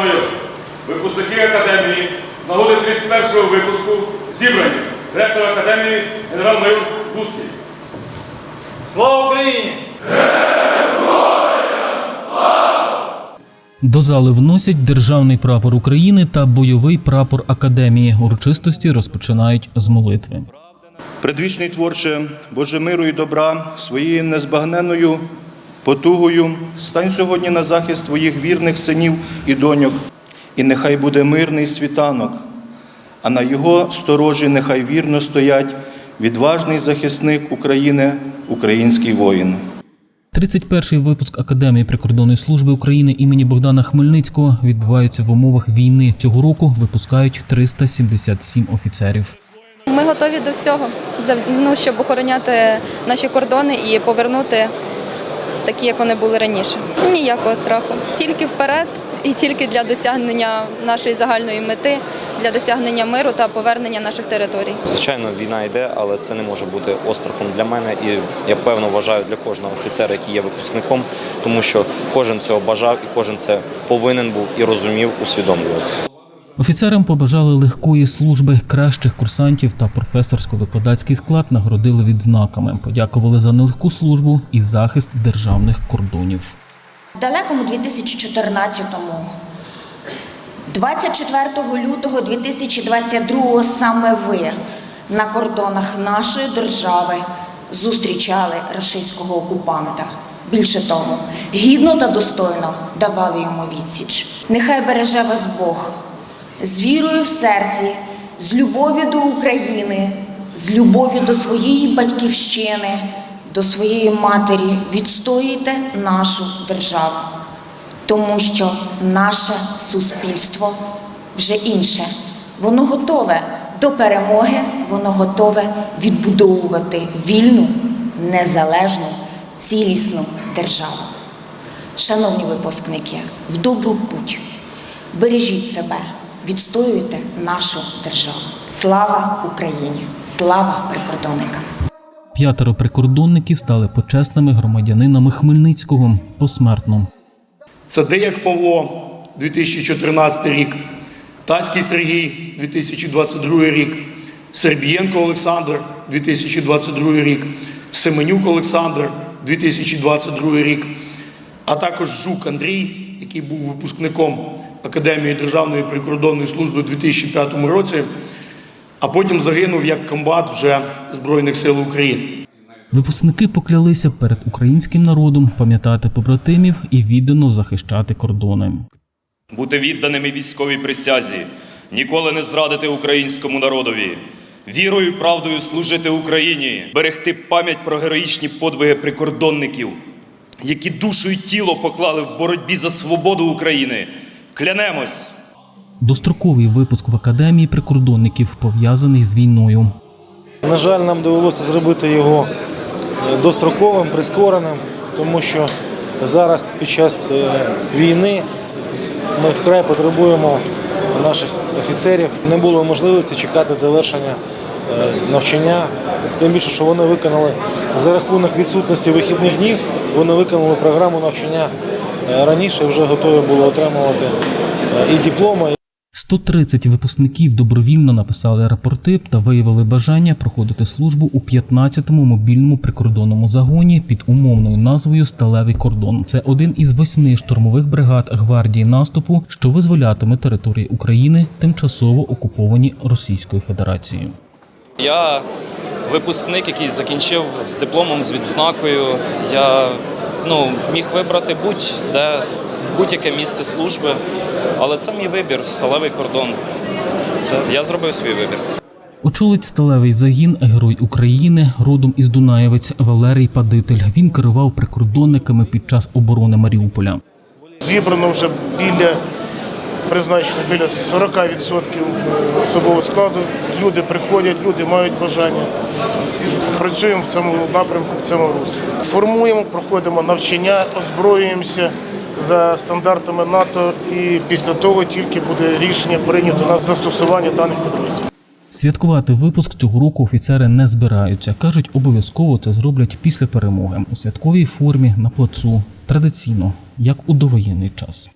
генерал-майор. Випускники академії з нагоди 31-го випуску зібрані. Директор академії генерал-майор Луцький. Слава Україні! До зали вносять державний прапор України та бойовий прапор академії. Урочистості розпочинають з молитви. Предвічний творче, Боже миру і добра, своєю незбагненною потугою стань сьогодні на захист твоїх вірних синів і доньок, і нехай буде мирний світанок, а на його сторожі нехай вірно стоять відважний захисник України, український воїн. 31-й випуск Академії прикордонної служби України імені Богдана Хмельницького відбувається в умовах війни. Цього року випускають 377 офіцерів. Ми готові до всього, ну, щоб охороняти наші кордони і повернути такі, як вони були раніше. Ніякого страху. Тільки вперед і тільки для досягнення нашої загальної мети, для досягнення миру та повернення наших територій. Звичайно, війна йде, але це не може бути острахом для мене. І я певно вважаю для кожного офіцера, який є випускником, тому що кожен цього бажав і кожен це повинен був і розумів, усвідомлював це. Офіцерам побажали легкої служби, кращих курсантів та професорсько-викладацький склад нагородили відзнаками, подякували за нелегку службу і захист державних кордонів. В далекому 2014-му, 24 лютого 2022 саме ви на кордонах нашої держави зустрічали рашистського окупанта. Більше того, гідно та достойно давали йому відсіч. Нехай береже вас Бог з вірою в серці, з любов'ю до України, з любов'ю до своєї батьківщини, до своєї матері відстоюйте нашу державу, тому що наше суспільство вже інше. Воно готове до перемоги, воно готове відбудовувати вільну, незалежну, цілісну державу. Шановні випускники, в добру путь. Бережіть себе, відстоюйте нашу державу. Слава Україні! Слава прикордонникам! П'ятеро прикордонників стали почесними громадянинами Хмельницького посмертно. Це Деяк Павло, 2014 рік, Тацький Сергій, 2022 рік, Сербієнко Олександр, 2022 рік, Семенюк Олександр, 2022 рік, а також Жук Андрій, який був випускником Академії Державної прикордонної служби у 2005 році, а потім загинув як комбат вже Збройних сил України. Випускники поклялися перед українським народом пам'ятати побратимів і віддано захищати кордони. бути відданими військовій присязі, ніколи не зрадити українському народові, вірою і правдою служити Україні, берегти пам'ять про героїчні подвиги прикордонників, які душу і тіло поклали в боротьбі за свободу України. Клянемось! Достроковий випуск в академії прикордонників пов'язаний з війною. На жаль, нам довелося зробити його е, достроковим, прискореним, тому що зараз під час е, війни ми вкрай потребуємо наших офіцерів. Не було можливості чекати завершення навчання. Тим більше, що вони виконали за рахунок відсутності вихідних днів, вони виконали програму навчання е, раніше, вже готові були отримувати е, і дипломи. 130 випускників добровільно написали рапорти та виявили бажання проходити службу у 15-му мобільному прикордонному загоні під умовною назвою Сталевий кордон. Це один із восьми штурмових бригад гвардії наступу, що визволятиме території України, тимчасово окуповані Російською Федерацією. Я випускник, який закінчив з дипломом, з відзнакою. Я ну, міг вибрати будь-де, будь-яке місце служби, але це мій вибір, сталевий кордон. Це я зробив свій вибір. Очолить сталевий загін герой України родом із Дунаєвець Валерій Падитель. Він керував прикордонниками під час оборони Маріуполя. Зібрано вже біля призначено біля 40% особового складу. Люди приходять, люди мають бажання. Працюємо в цьому напрямку, в цьому руслі. Формуємо, проходимо навчання, озброюємося за стандартами НАТО, і після того тільки буде рішення прийнято на застосування даних підрозділів. Святкувати випуск цього року офіцери не збираються. кажуть, обов'язково це зроблять після перемоги у святковій формі на плацу традиційно, як у довоєнний час.